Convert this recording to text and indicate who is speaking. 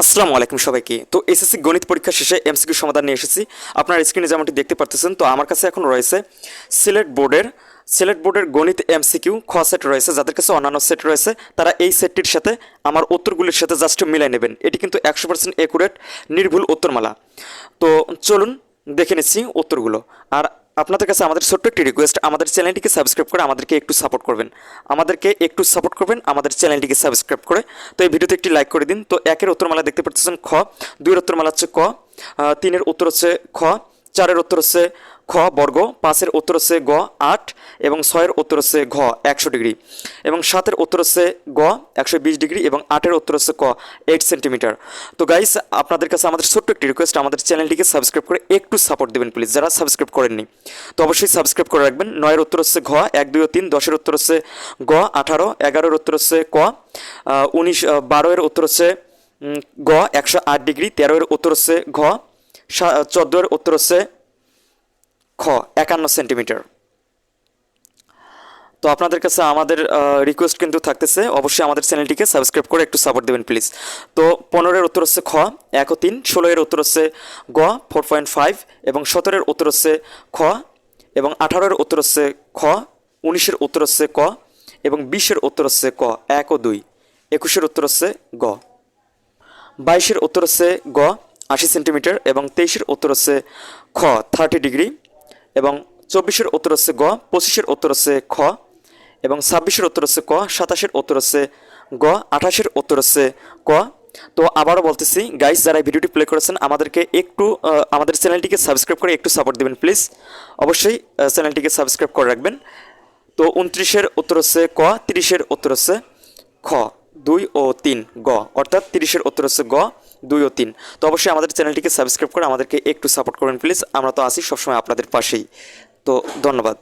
Speaker 1: আসসালামু আলাইকুম সবাইকে। তো এসএসসি গণিত পরীক্ষা শেষে এমসিকিউ সমাধান নিয়ে এসেছি। আপনার স্ক্রিনে যেমনটি দেখতে পারতেছেন, তো আমার কাছে এখন রয়েছে সিলেট বোর্ডের সিলেট বোর্ডের গণিত এমসিকিউ খ সেট রয়েছে। যাদের কাছে অন্যান্য সেট রয়েছে, তারা এই সেটটির সাথে আমার উত্তরগুলির সাথে জাস্ট মিলাই নেবেন। এটি কিন্তু একশো পার্সেন্ট একুরেট নির্ভুল উত্তরমালা। তো চলুন দেখে নিচ্ছি উত্তরগুলো। আর আপনাদের কাছে আমাদের ছোট্ট একটি রিকোয়েস্ট আমাদের চ্যানেলটিকে সাবস্ক্রাইব করে আমাদেরকে একটু সাপোর্ট করবেন। আমাদেরকে একটু সাপোর্ট করবেন, আমাদের চ্যানেলটিকে সাবস্ক্রাইব করে। তো এই ভিডিওতে একটি লাইক করে দিন। তো একের উত্তরমালা দেখতে পাচ্ছেন খ, দুইয়ের উত্তরমালা হচ্ছে ক তিনের উত্তর হচ্ছে খ, চারের উত্তর হচ্ছে খ বর্গ, পাঁচের উত্তর হচ্ছে গ, আট, এবং ছয়ের উত্তর হচ্ছে ঘ, একশো ডিগ্রি। এবং সাতের উত্তর হচ্ছে গ, একশো বিশ ডিগ্রি, এবং আটের উত্তর হচ্ছে ক, এইট সেন্টিমিটার। তো গাইস আপনাদের কাছে আমাদের ছোট্ট একটি রিকোয়েস্ট আমাদের চ্যানেলটিকে সাবস্ক্রাইব করে একটু সাপোর্ট দেবেন প্লিজ যারা সাবস্ক্রাইব করেননি, তো অবশ্যই সাবস্ক্রাইব করে রাখবেন। নয়ের উত্তর হচ্ছে ঘ, এক, দুই ও তিন, দশের উত্তর হচ্ছে গ, আঠারো, এগারোর উত্তর হচ্ছে ক উনিশ বারোয়ের উত্তর হচ্ছে গ, একশো আট ডিগ্রি, তেরোয়ের উত্তর হচ্ছে ঘ চোদ্দোয়ের উত্তর হচ্ছে খ, একান্ন সেন্টিমিটার। তো আপনাদের কাছে আমাদের রিকোয়েস্ট কিন্তু থাকতেছে। অবশ্যই আমাদের চ্যানেলটিকে সাবস্ক্রাইব করে একটু সাপোর্ট দেবেন প্লিজ তো পনেরোর উত্তর হচ্ছে খ, এক ও তিন ষোলোয়ের উত্তর হচ্ছে গ ফোর পয়েন্ট ফাইভ এবং সতেরোর উত্তর হচ্ছে খ, এবং আঠারোর উত্তর হচ্ছে খ উনিশের উত্তর হচ্ছে ক, এবং বিশের উত্তর হচ্ছে ক, এক ও দুই একুশের উত্তর হচ্ছে গ। বাইশের উত্তর হচ্ছে গ, আশি সেন্টিমিটার, এবং তেইশের উত্তর হচ্ছে খ থার্টি ডিগ্রি এবং চব্বিশের উত্তর হচ্ছে গ, পঁচিশের উত্তর হচ্ছে খ, এবং ছাব্বিশের উত্তর হচ্ছে ক, সাতাশের উত্তর হচ্ছে গ, আঠাশের উত্তর হচ্ছে ক। তো আবারও বলতেছি গাইস যারা ভিডিওটি প্লে করেছেন, আমাদেরকে একটু আমাদের চ্যানেলটিকে সাবস্ক্রাইব করে একটু সাপোর্ট দেবেন প্লিজ অবশ্যই চ্যানেলটিকে সাবস্ক্রাইব করে রাখবেন। তো উনত্রিশের উত্তর হচ্ছে ক, তিরিশের উত্তর হচ্ছে খ, দুই ও তিন, গ। অর্থাৎ তিরিশের উত্তর হচ্ছে গ দুই ও তিন। তো অবশ্যই আমাদের চ্যানেলটিকে সাবস্ক্রাইব করে আমাদেরকে একটু সাপোর্ট করবেন প্লিজ আমরা তো আসি সবসময় আপনাদের পাশেই। তো ধন্যবাদ।